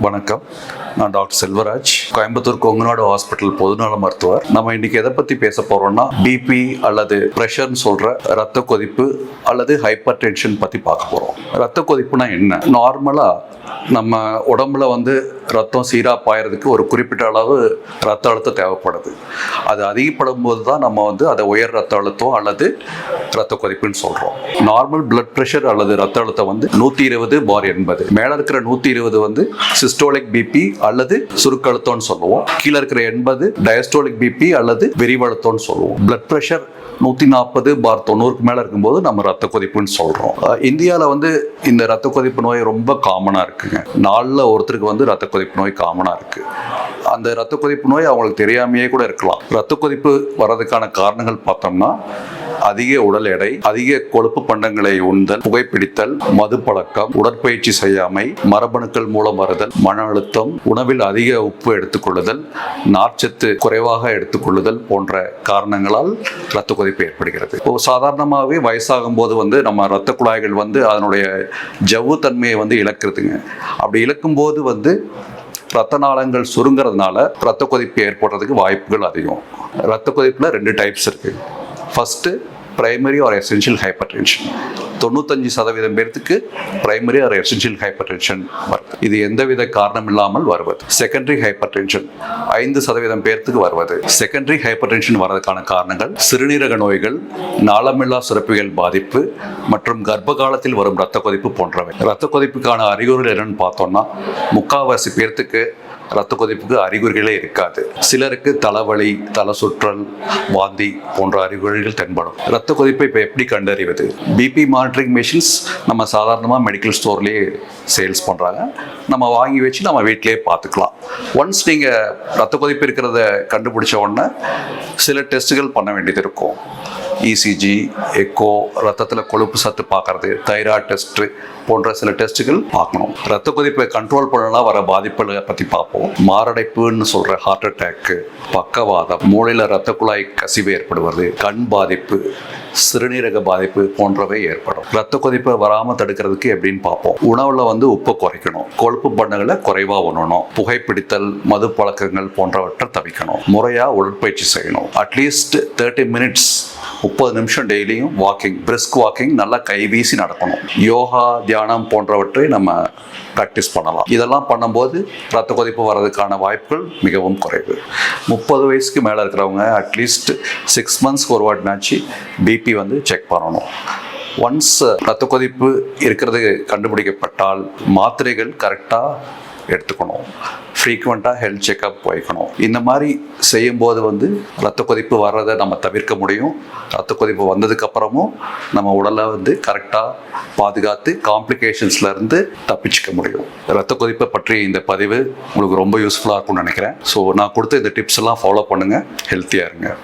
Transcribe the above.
வணக்கம். நான் doctor Selvaraj. Coimbatore Kongunadu hospital பொதுநல மருத்துவர். நம்ம இன்னைக்கு எதை பத்தி பேச போறோம்னா பிபி அல்லது ப்ரெஷர்னு சொல்ற ரத்த கொதிப்பு அல்லது ஹைப்பர் டென்ஷன் பத்தி பார்க்க போறோம். ரத்த கொதிப்புனா என்ன? நார்மலா நம்ம உடம்புல வந்து ரத்தம் சீராக பாயறதுக்கு ஒரு குறிப்பிட்ட அளவு ரத்த அழுத்தம் தேவைப்படுது. அது அதிகப்படும் போது தான் நம்ம வந்து அதை உயர் ரத்த அழுத்தம் அல்லது ரத்த கொதிப்புன்னு சொல்கிறோம் நார்மல் பிளட் ப்ரெஷர் அல்லது ரத்த அழுத்தம் வந்து நூற்றி இருபது பார் எண்பது மேலே இருக்கிற நூற்றி இருபது வந்து சிஸ்டோலிக் பிபி அல்லது சுருக்கழுத்தம்னு சொல்லுவோம். கீழே இருக்கிற எண்பது டயஸ்டோலிக் பிபி அல்லது விரிவழுத்தம்னு சொல்லுவோம். பிளட் ப்ரெஷர் நூற்றி நாற்பது பார் தொண்ணூறுக்கு மேலே இருக்கும்போது நம்ம ரத்த கொதிப்புன்னு சொல்கிறோம் இந்தியாவில் வந்து இந்த ரத்த கொதிப்பு நோய் ரொம்ப காமனாக இருக்குங்க. நாளில் ஒருத்தருக்கு வந்து ரத்த கொதிப்பு நோய் காமனாக இருக்குது அந்த ரத்த கொதிப்பு நோய் அவங்களுக்கு தெரியாமையே கூட இருக்கலாம். ரத்த கொதிப்பு வர்றதுக்கான காரணங்கள் பார்த்தோம்னா அதிக உடல் எடை அதிக கொழுப்பு பண்டங்களை உண்தல் புகைப்பிடித்தல் மது பழக்கம் உடற்பயிற்சி செய்யாமை மரபணுக்கள் மூலம் வருதல் மன அழுத்தம் உணவில் அதிக உப்பு எடுத்துக்கொள்ளுதல் நார்ச்சத்து குறைவாக எடுத்துக்கொள்ளுதல் போன்ற காரணங்களால் ரத்த கொதிப்பு ஏற்படுகிறது. இப்போ சாதாரணமாகவே வயசாகும் போது வந்து நம்ம ரத்த குழாய்கள் வந்து அதனுடைய ஜவ்வு தன்மையை வந்து இழக்கிறதுங்க. அப்படி இழக்கும் போது வந்து ரத்த நாளங்கள் சுருங்கிறதுனால ரத்த கொதிப்பு ஏற்படுறதுக்கு வாய்ப்புகள் அதிகம். ரத்த கொதிப்பில் ரெண்டு டைப்ஸ் இருக்குது first primary or essential hypertension தொண்ணூத்தஞ்சு சதவீதம் பேர்த்துக்கு primary or essential hypertension வருது இது எந்தவித காரணம் இல்லாமல் வருவது. செகண்டரி ஹைப்பர் டென்ஷன் ஐந்து சதவீதம் பேர்த்துக்கு வருவது. செகண்டரி ஹைப்பர் டென்ஷன் வரதுக்கான காரணங்கள் சிறுநீரக நோய்கள் நாளமில்லா சுரப்பிகள் பாதிப்பு மற்றும் கர்ப்ப காலத்தில் வரும் ரத்த கொதிப்பு போன்றவை. ரத்த கொதிப்புக்கான அறிகுறிகள் என்னன்னு பார்த்தோம்னா முக்காவாசி பேர்த்துக்கு ரத்த கொதிப்புக்கு அறிகுறிகளே இருக்காது. சிலருக்கு தலைவலி தலை சுற்றல் வாந்தி போன்ற அறிகுறிகள் தென்படும். ரத்த கொதிப்பை இப்போ எப்படி கண்டறிவது? பிபி மானிட்டரிங் மிஷின்ஸ் நம்ம சாதாரணமாக மெடிக்கல் ஸ்டோர்லேயே சேல்ஸ் பண்ணுறாங்க நம்ம வாங்கி வச்சு நம்ம வீட்டிலேயே பார்த்துக்கலாம் ஒன்ஸ் நீங்கள் ரத்த கொதிப்பு இருக்கிறத கண்டுபிடிச்ச உடனே சில டெஸ்ட்டுகள் பண்ண வேண்டியது இருக்கும். இசிஜி எக்கோ ரத்தத்தில் கொழுப்பு சத்து பார்க்கறது தைராய்டு டெஸ்ட் போன்ற சில டெஸ்ட்டுகள் பார்க்கணும். ரத்த கொதிப்பை கண்ட்ரோல் பண்ணலாம் வர பாதிப்புகளை பற்றி பார்ப்போம். மாரடைப்புன்னு சொல்கிற ஹார்ட் அட்டாக்கு பக்கவாதம் மூளையில் ரத்த குழாய் கசிவு ஏற்படுவது கண் பாதிப்பு சிறுநீரக பாதிப்பு போன்றவை ஏற்படும். ரத்த கொதிப்பை வராமல் தடுக்கிறதுக்கு எப்படின்னு பார்ப்போம். உணவில் வந்து உப்பை குறைக்கணும். கொழுப்பு பண்ணங்களை குறைவாக உணணும் புகைப்பிடித்தல் மது பழக்கங்கள் போன்றவற்றை தவிக்கணும் முறையாக உடற்பயிற்சி செய்யணும். அட்லீஸ்ட் தேர்ட்டி மினிட்ஸ் முப்பது நிமிஷம் டெய்லியும் வாக்கிங் பிரிஸ்க் வாக்கிங் நல்லா கை வீசி நடக்கணும். யோகா தியானம் போன்றவற்றை நம்ம ப்ராக்டிஸ் பண்ணலாம். இதெல்லாம் பண்ணும்போது ரத்த கொதிப்பு வர்றதுக்கான வாய்ப்புகள் மிகவும் குறைவு. முப்பது வயசுக்கு மேலே இருக்கிறவங்க அட்லீஸ்ட் சிக்ஸ் மந்த்ஸ்க்கு ஒரு வாட்டினாச்சு பிபி வந்து செக் பண்ணணும். ஒன்ஸ் ரத்த கொதிப்பு இருக்கிறது கண்டுபிடிக்கப்பட்டால் மாத்திரைகள் கரெக்டாக எடுத்துக்கணும். ஃப்ரீக்குவெண்ட்டாக ஹெல்த் செக்கப் போய்க்கணும். இந்த மாதிரி செய்யும்போது வந்து ரத்த கொதிப்பு வர்றதை நம்ம தவிர்க்க முடியும். ரத்த கொதிப்பு வந்ததுக்கப்புறமும் நம்ம உடலை வந்து கரெக்டாக பாதுகாத்து காம்ப்ளிகேஷன்ஸ்லேருந்து தப்பிச்சுக்க முடியும். ரத்த கொதிப்பை பற்றி இந்த பதிவு உங்களுக்கு ரொம்ப யூஸ்ஃபுல்லாக இருக்கும்னு நினைக்கிறேன். ஸோ நான் கொடுத்த இந்த டிப்ஸ் எல்லாம் ஃபாலோ பண்ணுங்கள் ஹெல்த்தியாக இருங்க.